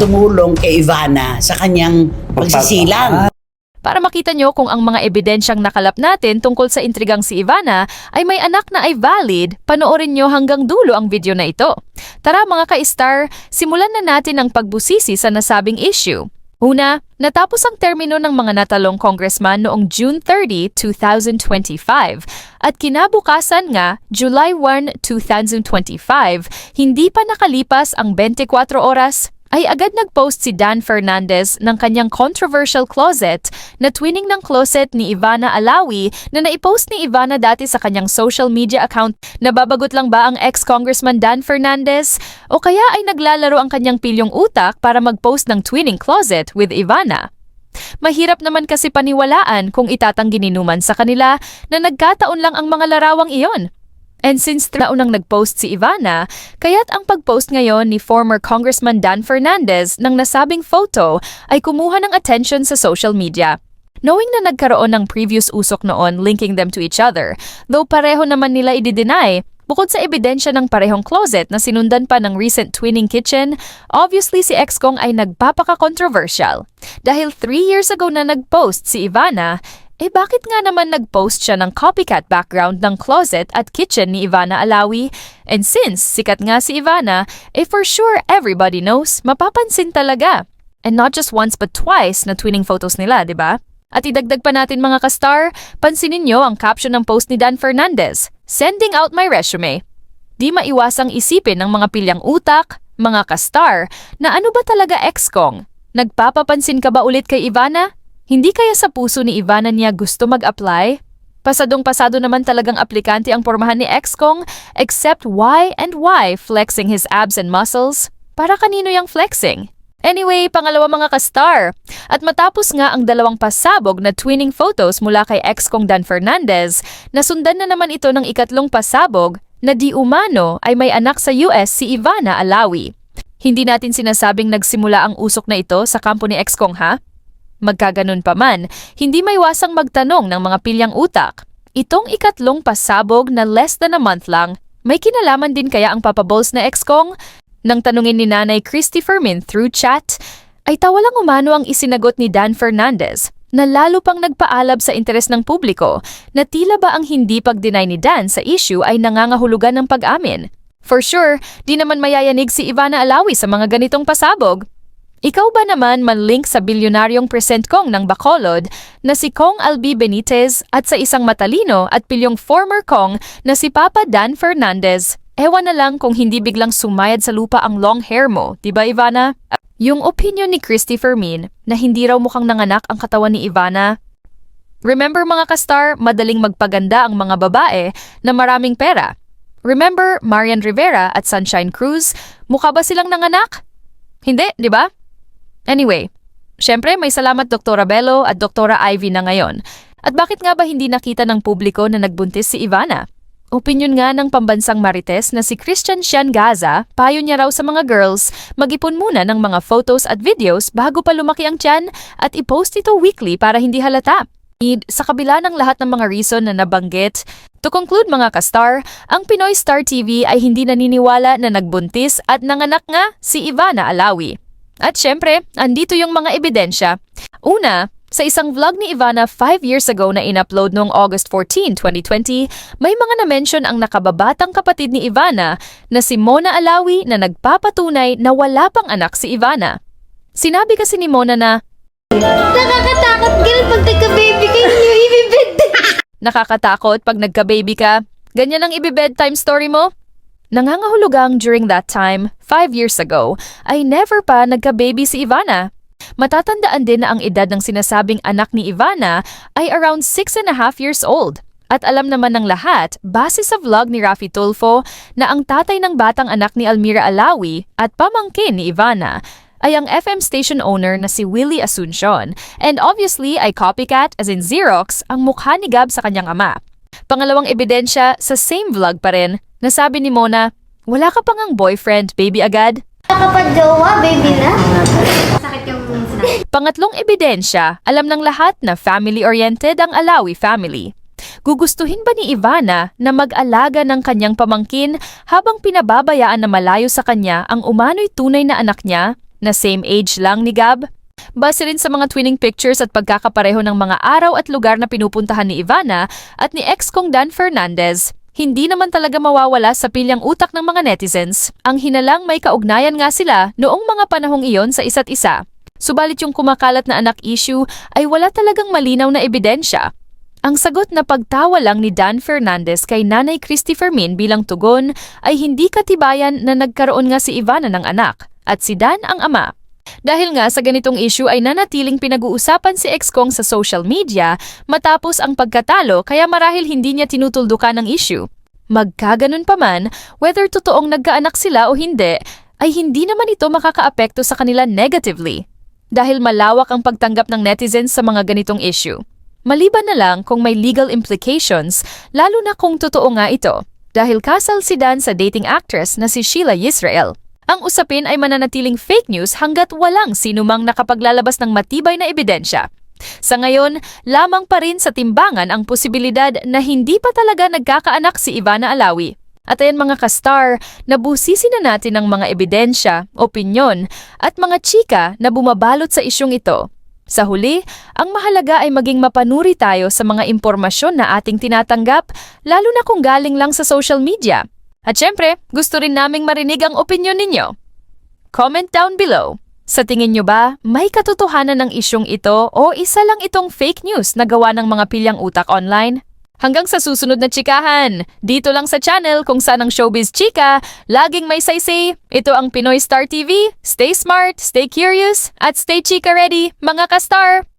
tumulong kay Ivana sa kanyang pagsisilang. Para makita nyo kung ang mga ebidensyang nakalap natin tungkol sa intrigang si Ivana ay may anak na ay valid, panoorin nyo hanggang dulo ang video na ito. Tara mga ka-star, simulan na natin ang pagbusisi sa nasabing issue. Una, natapos ang termino ng mga natalong congressman noong June 30, 2025 at kinabukasan nga, July 1, 2025, hindi pa nakalipas ang 24 oras ay agad nag-post si Dan Fernandez ng kanyang controversial closet na twinning ng closet ni Ivana Alawi na naipost ni Ivana dati sa kanyang social media account. Nababagot lang ba ang ex-congressman Dan Fernandez? O kaya ay naglalaro ang kanyang pilyong utak para mag-post ng twinning closet with Ivana? Mahirap naman kasi paniwalaan kung itatanggi ni sa kanila na nagkataon lang ang mga larawang iyon. And since naunang nag-post si Ivana, kaya't ang pag-post ngayon ni former Congressman Dan Fernandez ng nasabing photo ay kumuha ng attention sa social media. Knowing na nagkaroon ng previous usok noon linking them to each other, though pareho naman nila i-deny, bukod sa ebidensya ng parehong closet na sinundan pa ng recent twinning kitchen, obviously si ex-kong ay nagpapaka-controversial. Dahil three years ago na nag-post si Ivana, eh bakit nga naman nag-post siya ng copycat background ng closet at kitchen ni Ivana Alawi? And since sikat nga si Ivana, eh for sure everybody knows, mapapansin talaga. And not just once but twice na twinning photos nila, di ba? At idagdag pa natin mga ka-star, pansinin nyo ang caption ng post ni Dan Fernandez, Sending out my resume. Di maiwasang isipin ng mga pilyang utak, mga ka-star, na ano ba talaga ex-kong? Nagpapapansin ka ba ulit kay Ivana? Hindi kaya sa puso ni Ivana niya gusto mag-apply? Pasadong-pasado naman talagang aplikante ang pormahan ni ex-kong, except why and why flexing his abs and muscles? Para kanino yung flexing? Anyway, pangalawa mga ka-star. At matapos nga ang dalawang pasabog na twinning photos mula kay ex-kong Dan Fernandez, nasundan na naman ito ng ikatlong pasabog na di umano ay may anak sa US si Ivana Alawi. Hindi natin sinasabing nagsimula ang usok na ito sa kampo ni ex-kong ha? Magkaganon pa man, hindi may wasang magtanong ng mga pilyang utak. Itong ikatlong pasabog na less than a month lang, may kinalaman din kaya ang papabols na ex-kong? Nang tanungin ni Nanay Christy Fermin through chat, ay tawalang umano ang isinagot ni Dan Fernandez na lalo pang nagpaalab sa interes ng publiko na tila ba ang hindi pag-deny ni Dan sa issue ay nangangahulugan ng pag-amin. For sure, di naman mayayanig si Ivana Alawi sa mga ganitong pasabog. Ikaw ba naman man-link sa bilyonaryong present kong ng Bacolod na si Kong Albi Benitez at sa isang matalino at pilyong former Kong na si Papa Dan Fernandez? Ewan na lang kung hindi biglang sumayad sa lupa ang long hair mo, di ba Ivana? Yung opinion ni Christy Fermin na hindi raw mukhang nanganak ang katawan ni Ivana. Remember mga kastar, madaling magpaganda ang mga babae na maraming pera. Remember Marian Rivera at Sunshine Cruz? Mukha ba silang nanganak? Hindi, di ba? Anyway, syempre may salamat Dr. Bello at Dr. Ivy na ngayon. At bakit nga ba hindi nakita ng publiko na nagbuntis si Ivana? Opinyon nga ng pambansang marites na si Christian Sian Gaza, payo niya raw sa mga girls, mag-ipon muna ng mga photos at videos bago pa lumaki ang tiyan at i-post ito weekly para hindi halata. Need, sa kabila ng lahat ng mga reason na nabanggit, to conclude mga kastar, ang Pinoy Star TV ay hindi naniniwala na nagbuntis at nanganak nga si Ivana Alawi. At syempre, andito yung mga ebidensya. Una, sa isang vlog ni Ivana 5 years ago na in-upload noong August 14, 2020, may mga na-mention ang nakababatang kapatid ni Ivana na si Mona Alawi na nagpapatunay na wala pang anak si Ivana. Sinabi kasi ni Mona na, Nakakatakot girl pag nagka-baby kayo niyo ibibed. nakakatakot pag nagka-baby ka. Ganyan ang ibe-bedtime story mo? Nangangahulugang during that time, 5 years ago, ay never pa nagka-baby si Ivana. Matatandaan din na ang edad ng sinasabing anak ni Ivana ay around 6 and a half years old. At alam naman ng lahat, base sa vlog ni Rafi Tulfo, na ang tatay ng batang anak ni Almira Alawi at pamangkin ni Ivana ay ang FM station owner na si Willie Asuncion. And obviously ay copycat as in Xerox ang mukha ni Gab sa kanyang ama. Pangalawang ebidensya sa same vlog pa rin, nasabi ni Mona, wala ka pang ang boyfriend, baby agad? Kapag jowa, baby na. Sakit yung sinabi. Pangatlong ebidensya, alam ng lahat na family-oriented ang Alawi family. Gugustuhin ba ni Ivana na mag-alaga ng kanyang pamangkin habang pinababayaan na malayo sa kanya ang umano'y tunay na anak niya? na same age lang ni Gab? Base rin sa mga twinning pictures at pagkakapareho ng mga araw at lugar na pinupuntahan ni Ivana at ni ex kong Dan Fernandez, hindi naman talaga mawawala sa pilyang utak ng mga netizens. Ang hinalang may kaugnayan nga sila noong mga panahong iyon sa isa't isa. Subalit yung kumakalat na anak issue ay wala talagang malinaw na ebidensya. Ang sagot na pagtawa lang ni Dan Fernandez kay Nanay Christy Fermin bilang tugon ay hindi katibayan na nagkaroon nga si Ivana ng anak at si Dan ang ama. Dahil nga sa ganitong issue ay nanatiling pinag-uusapan si ex kong sa social media matapos ang pagkatalo kaya marahil hindi niya tinutuldukan ang issue. Magkaganon pa man, whether totoong nagkaanak sila o hindi, ay hindi naman ito makakaapekto sa kanila negatively. Dahil malawak ang pagtanggap ng netizens sa mga ganitong issue. Maliban na lang kung may legal implications, lalo na kung totoo nga ito. Dahil kasal si Dan sa dating actress na si Sheila Yisrael. Ang usapin ay mananatiling fake news hanggat walang sinumang nakapaglalabas ng matibay na ebidensya. Sa ngayon, lamang pa rin sa timbangan ang posibilidad na hindi pa talaga nagkakaanak si Ivana Alawi. At ayan mga kastar, nabusisi na natin ang mga ebidensya, opinyon, at mga chika na bumabalot sa isyong ito. Sa huli, ang mahalaga ay maging mapanuri tayo sa mga impormasyon na ating tinatanggap, lalo na kung galing lang sa social media. At syempre, gusto rin naming marinig ang opinyon ninyo. Comment down below. Sa tingin nyo ba, may katotohanan ng isyong ito o isa lang itong fake news na gawa ng mga pilyang utak online? Hanggang sa susunod na chikahan, dito lang sa channel kung saan ang showbiz chika, laging may say-say. Ito ang Pinoy Star TV. Stay smart, stay curious, at stay chika ready, mga ka-star!